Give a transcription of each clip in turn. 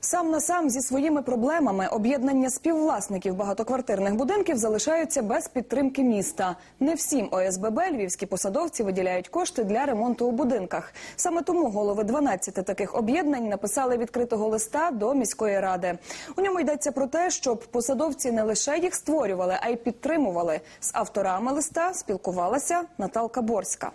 Сам на сам зі своїми проблемами об'єднання співвласників багатоквартирних будинків залишаються без підтримки міста. Не всім ОСББ львівські посадовці виділяють кошти для ремонту у будинках. Саме тому голови 12 таких об'єднань написали відкритого листа до міської ради. У ньому йдеться про те, щоб посадовці не лише їх створювали, а й підтримували. З авторами листа спілкувалася Наталка Борська.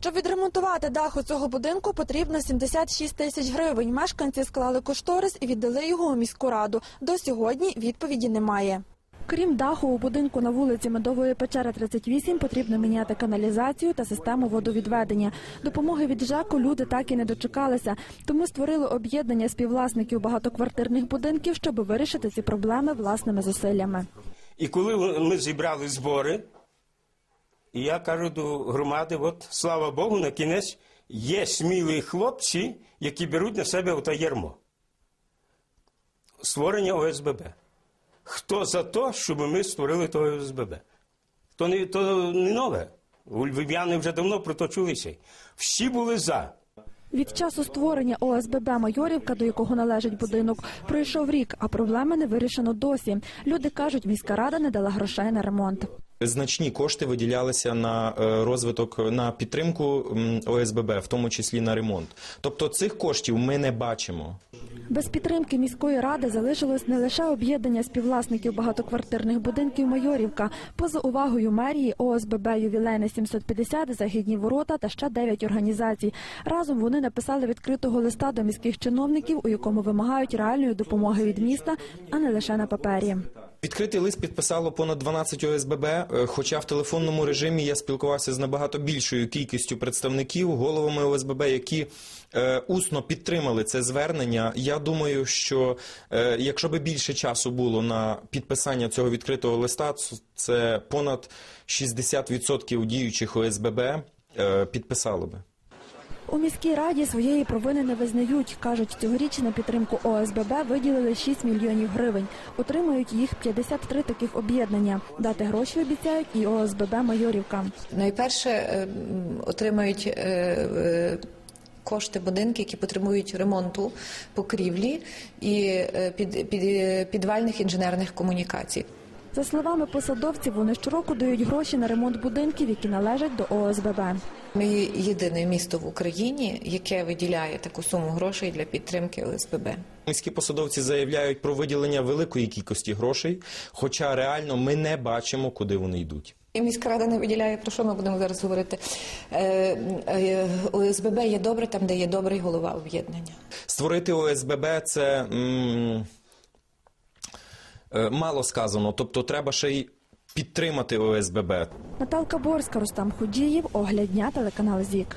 Щоб відремонтувати дах у цього будинку, потрібно 76 тисяч гривень. Мешканці склали кошторис і віддали його у міську раду. До сьогодні відповіді немає. Крім даху, у будинку на вулиці Медової печери 38 потрібно міняти каналізацію та систему водовідведення. Допомоги від ЖЕКу люди так і не дочекалися, тому створили об'єднання співвласників багатоквартирних будинків, щоб вирішити ці проблеми власними зусиллями. І коли зібрали збори, і я кажу до громади: от слава Богу, на кінець є смілі хлопці, які беруть на себе оте ярмо. Створення ОСББ. Хто за те, щоб ми створили то ОСББ? То не, то не нове. Львів'яни вже давно про. Всі були за. Від часу створення ОСББ Майорівка, до якого належить будинок, пройшов рік, а проблеми не вирішено досі. Люди кажуть, міська рада не дала грошей на ремонт. Значні кошти виділялися на е, розвиток на підтримку ОСББ, в тому числі на ремонт. Тобто цих коштів ми не бачимо. Без підтримки міської ради залишилось не лише об'єднання співвласників багатоквартирних будинків Майорівка. Поза увагою мерії ОСББ ювілейне 750, загідні ворота та ще 9 організацій. Разом вони написали відкритого листа до міських чиновників, у якому вимагають реальної допомоги від міста, а не лише на папері. Відкритий лист підписало понад 12 ОСББ, е, хоча в телефонному режимі я спілкувався з набагато більшою кількістю представників, головами ОСББ, які е, усно підтримали це звернення. Я думаю, що е, якщо би більше часу було на підписання цього відкритого листа, це понад 60% діючих ОСББ е, підписало би. У міській раді своєї провини не визнають. Кажуть, цьогоріч на підтримку ОСББ виділили 6 мільйонів гривень. Отримають їх 53 таких об'єднання. Дати гроші обіцяють і ОСББ Майорівка. Найперше е, отримають е, е, кошти будинки, які потребують ремонту покрівлі і під, під, підвальних інженерних комунікацій. За словами посадовців, вони щороку дають гроші на ремонт будинків, які належать до ОСББ. Ми єдине місто в Україні, яке виділяє таку суму грошей для підтримки ОСББ. Міські посадовці заявляють про виділення великої кількості грошей, хоча реально ми не бачимо, куди вони йдуть. І міська рада не виділяє, про що ми будемо зараз говорити. Е, е, ОСББ є добре там, де є добрий голова об'єднання. Створити ОСББ це м, е, мало сказано, тобто треба ще й підтримати ОСББ. Наталка Борська, Рустам Худіїв, Огляд дня, телеканал ЗІК.